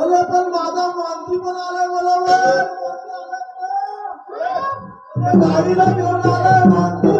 बोले पण माझा मानसी पण आलाय बोला गाडीला घेऊन आलाय मानसी.